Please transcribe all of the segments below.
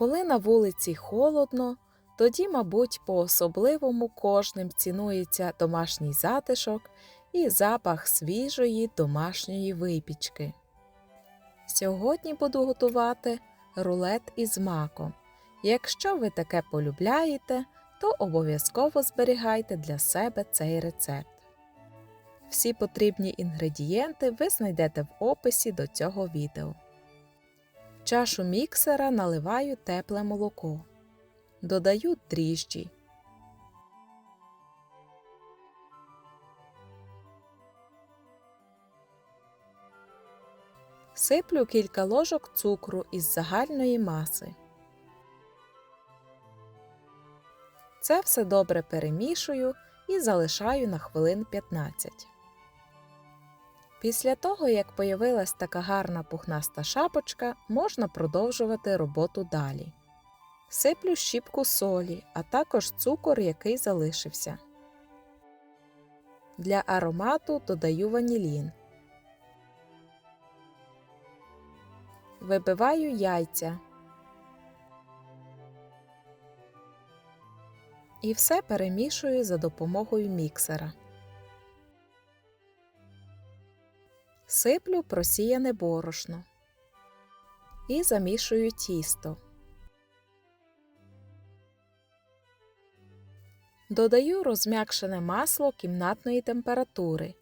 Коли на вулиці холодно, тоді, мабуть, по-особливому кожним цінується домашній затишок і запах свіжої домашньої випічки. Сьогодні буду готувати рулет із маком. Якщо ви таке полюбляєте, то обов'язково зберігайте для себе цей рецепт. Всі потрібні інгредієнти ви знайдете в описі до цього відео. Чашу міксера наливаю тепле молоко. Додаю дріжджі. Сиплю кілька ложок цукру із загальної маси. Це все добре перемішую і залишаю на хвилин 15. Після того, як появилась така гарна пухнаста шапочка, можна продовжувати роботу далі. Сиплю щіпку солі, а також цукор, який залишився. Для аромату додаю ванілін. Вибиваю яйця. І все перемішую за допомогою міксера. Сиплю просіяне борошно і замішую тісто. Додаю розм'якшене масло кімнатної температури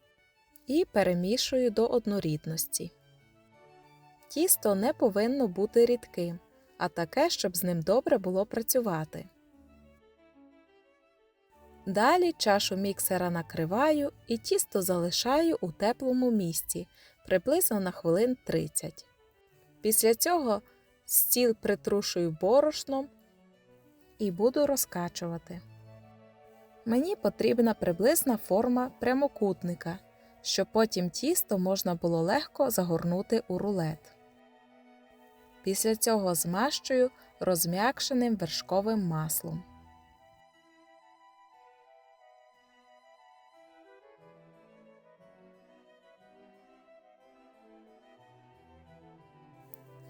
і перемішую до однорідності. Тісто не повинно бути рідким, а таке, щоб з ним добре було працювати. Далі чашу міксера накриваю і тісто залишаю у теплому місці приблизно на хвилин 30. Після цього стіл притрушую борошном і буду розкачувати. Мені потрібна приблизна форма прямокутника, щоб потім тісто можна було легко загорнути у рулет. Після цього змащую розм'якшеним вершковим маслом.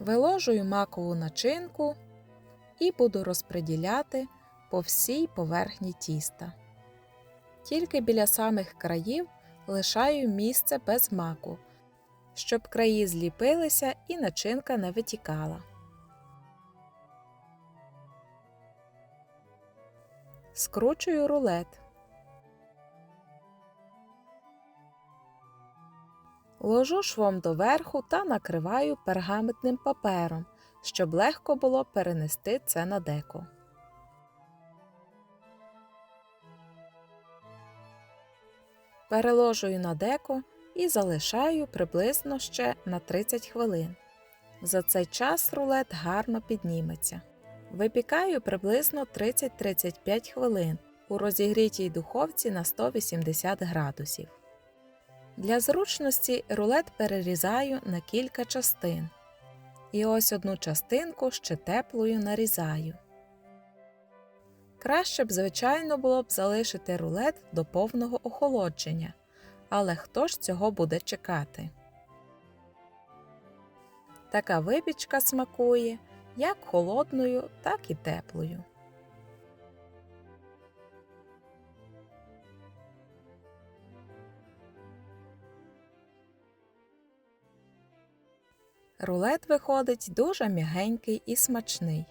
Виложую макову начинку і буду розподіляти по всій поверхні тіста. Тільки біля самих країв лишаю місце без маку, щоб краї зліпилися і начинка не витікала. Скручую рулет. Ложу швом доверху та накриваю пергаментним папером, щоб легко було перенести це на деко. Переложую на деко і залишаю приблизно ще на 30 хвилин. За цей час рулет гарно підніметься. Випікаю приблизно 30-35 хвилин у розігрітій духовці на 180 градусів. Для зручності рулет перерізаю на кілька частин. І ось одну частинку ще теплою нарізаю. Краще б, звичайно, було б залишити рулет до повного охолодження, але хто ж цього буде чекати? Така випічка смакує як холодною, так і теплою. Рулет виходить дуже м'ягенький і смачний.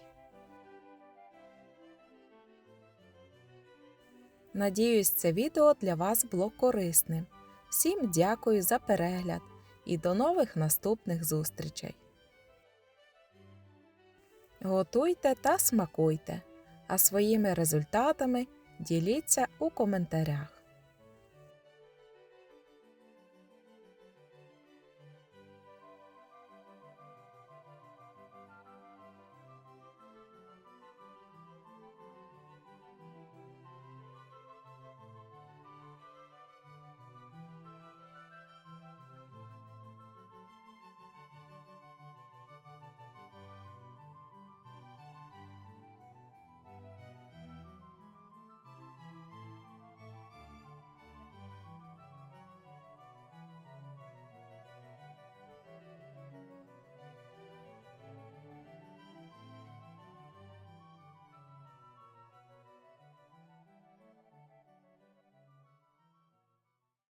Надіюсь, це відео для вас було корисним. Всім дякую за перегляд і до нових наступних зустрічей. Готуйте та смакуйте, а своїми результатами діліться у коментарях.